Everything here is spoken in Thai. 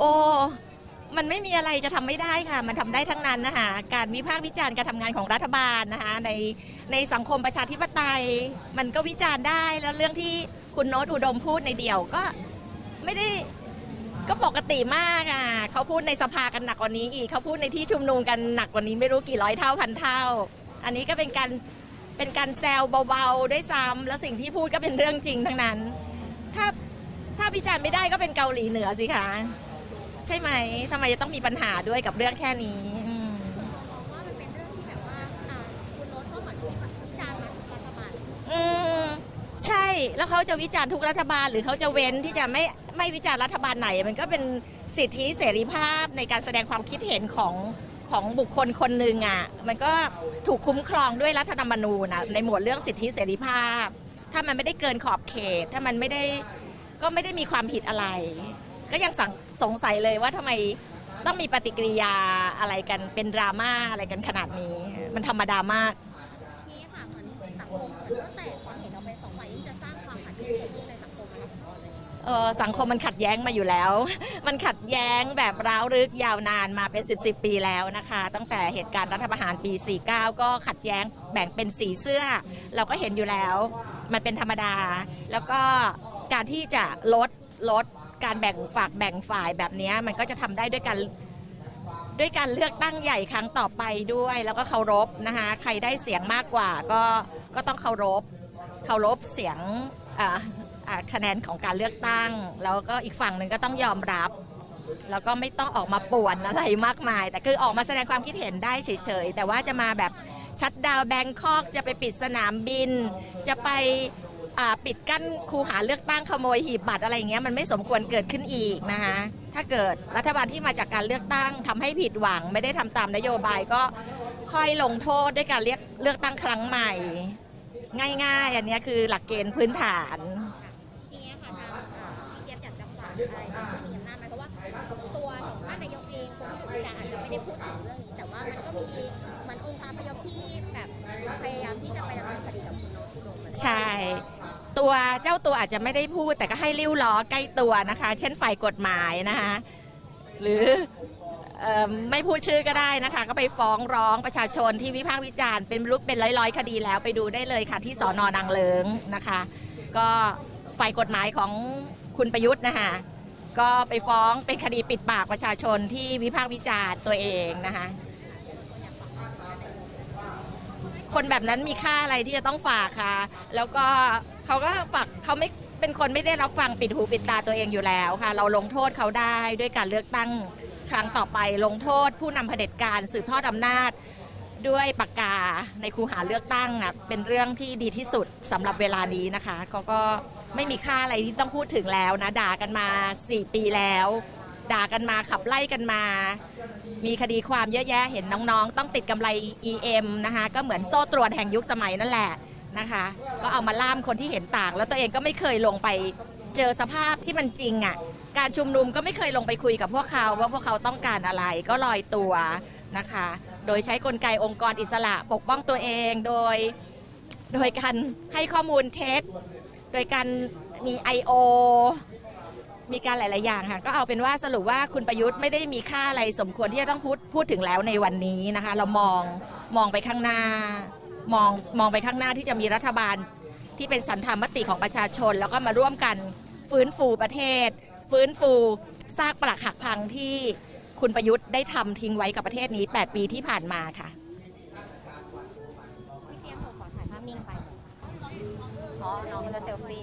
โอ้มันไม่มีอะไรจะทำไม่ได้ค่ะ มันทำได้ทั้งนั้นนะคะการวิพากษ์วิจารณ์การทำงานของรัฐบาลนะคะในในสังคมประชาธิปไตย มันก็วิจารณ์ได้แล้วเรื่องที่คุณโน้ตอุดมพูดในเดี่ยวก็ไม่ได้ก็ปกติมากอะเขาพูดในสภากันหนักกว่านี้อีกเขาพูดในที่ชุมนุมกันหนักกว่านี้ไม่รู้กี่ร้อยเท่าพันเท่า อันนี้ก็เป็นการเป็นการแซวเบาๆด้วยซ้ำแล้วสิ่งที่พูดก็เป็นเรื่องจริงทั้งนั้น ถ้าถ้าวิจารณ์ไม่ได้ก็เป็นเกาหลีเหนือสิคะ ใช่ไหมทำไมจะต้องมีปัญหาด้วยกับเรื่องแค่นี้อืมองว่ามันเป็นเรื่องที่แบบว่าคุณน้ตก็เหมือนวิจารณ์รัฐบาลอืมใช่แล้วเขาจะวิจารณ์ทุกรัฐบาล หรือเขาจะเว้นที่จะไม่ไม่วิจารณ์รัฐบาลไหน มันก็เป็นสิทธิเสรีภาพในการแสดงความคิดเห็นของของบุคคลคนหนึ่งอะมันก็ถูกคุ้มครองด้วยรัฐธรรมนูญนะในหมวดเรื่องสิทธิเสรีภาพ ถ้ามันไม่ได้เกินขอบเขต ถ้ามันไม่ได้ก็ไม่ได้มีความผิดอะไร ก็ยังสัง สงสัยเลยว่าทำไมต้องมีปฏิกิริยาอะไรกัน เป็นดราม่าอะไรกันขนาดนี้ มันธรรมดามากทีนี้ค่ะเหมือนสังคมเหมือนตั้งแต่ความเห็นเราเป็นสองฝ่ายยิ่งจะสร้างความขัดแย้งในสังคมนะคะเออสังคมมันขัดแย้งมาอยู่แล้ว มันขัดแย้งแบบร้าวรึกยาวนานมาเป็น 10บสปีแล้วนะคะ ตั้งแต่เหตุการณ์รัฐประหารปี 49 ก็ขัดแย้งแบ่งเป็นสีเสื้อ เราก็เห็นอยู่แล้ว มันเป็นธรรมดา แล้วก็การที่จะลดลด การแบ่งฝากแบ่งฝ่ายแบบนี้มันก็จะทำได้ด้วยการด้วยการเลือกตั้งใหญ่ครั้งต่อไปด้วย แล้วก็เคารพนะคะใครได้เสียงมากกว่าก็ก็ต้องเคารพเคารพเสียงคะแนนของการเลือกตั้ง แล้วก็อีกฝั่งหนึ่งก็ต้องยอมรับ แล้วก็ไม่ต้องออกมาป่วนอะไรมากมาย แต่คือออกมาแสดงความคิดเห็นได้เฉยๆ แต่ว่าจะมาแบบชัดดาวแบงคอกจะไปปิดสนามบิน จะไป ปิดกั้นคูหาเลือกตั้งขโมยหีบบัตรอะไรอย่างเงี้ยมันไม่สมควรเกิดขึ้นอีกนะคะถ้าเกิดรัฐบาลที่มาจากการเลือกตั้งทำให้ผิดหวังไม่ได้ทำตามนโยบายก็ค่อยลงโทษด้วยการเรียกเลือกตั้งครั้งใหม่ ง่ายๆ อันเนี้ยคือหลักเกณฑ์พื้นฐานทีนี้ค่ะทางอ่าพี่เจี๊ยบอยากจะฝากอะไรกับผู้มีอำนาจไหมเพราะว่าตัวของท่านนายกเองคนที่อยู่ในอาจจะไม่ได้พูดถึงเรื่องนี้แต่ว่ามันก็มีเหมันองค์การพยพที่แบบพยายามที่จะไปดำเนินคดีกับคุณโน้ตอุดมเหมือนกันใช่ ตัวเจ้าตัวอาจจะไม่ได้พูด แต่ก็ให้ริ้วล้อใกล้ตัวนะคะ เช่นฝ่ายกฎหมายนะคะหรืออไม่พูดชื่อก็ได้นะคะ ก็ไปฟ้องร้องประชาชนที่วิพากษ์วิจารณ์เป็นลุกเป็นร้อยๆ คดีแล้วไปดูได้เลยค่ะ ที่สอนอนางเลิงนะคะ ก็ฝ่ายกฎหมายของคุณประยุทธ์นะคะก็ไปฟ้องเป็นคดีปิดปากประชาชนที่วิพากษ์วิจารณ์ตัวเองนะคะคนแบบนั้นมีค่าอะไรที่จะต้องฝากค่ะแล้วก็ เขาก็ฝากเขาไม่เป็นคนไม่ได้รับฟังปิดหูปิดตาตัวเองอยู่แล้วค่ะ เราลงโทษเขาได้ด้วยการเลือกตั้งครั้งต่อไปลงโทษผู้นำเผด็จการสืบทอดอำนาจ ด้วยปากกาในคูหาเลือกตั้งอะเป็นเรื่องที่ดีที่สุดสำหรับเวลานี้นะคะเขาก็ไม่มีค่าอะไรที่ต้องพูดถึงแล้วนะด่ากันมา 4 ปีแล้ว ด่ากันมาขับไล่กันมา มีคดีความเยอะแยะเห็นน้องๆ ต้องติดกำไร EM นะคะก็เหมือนโซ่ตรวนแห่งยุคสมัยนั่นแหละ นะคะ ก็เอามาล่ามคนที่เห็นต่าง แล้วตัวเองก็ไม่เคยลงไปเจอสภาพที่มันจริงอะ่ะการชุมนุมก็ไม่เคยลงไปคุยกับพวกเขาว่าพวกเขาต้องการอะไรก็ลอยตัวนะคะ โดยใช้กลไกองค์กรอิสระปกป้องตัวเองโดยโดยการให้ข้อมูลเท็จโดยการมี I.O. มีการหลาย ๆ อย่างค่ะ ก็เอาเป็นว่าสรุปว่าคุณประยุทธ์ไม่ได้มีค่าอะไรสมควรที่จะต้องพูดพูดถึงแล้วในวันนี้นะคะ เรามองมองไปข้างหน้า มองมองไปข้างหน้าที่จะมีรัฐบาลที่เป็นสันธรรมติของประชาชน แล้วก็มาร่วมกันฟื้นฟูประเทศ ฟื้นฟูซากปลักหักพังที่คุณประยุทธ์ได้ทำทิ้งไว้กับประเทศนี้ 8 ปีที่ผ่านมาค่ะพี่เสียงหนูขอถ่ายภาพนิ่งไปอ๋อน้องจะเซลฟี่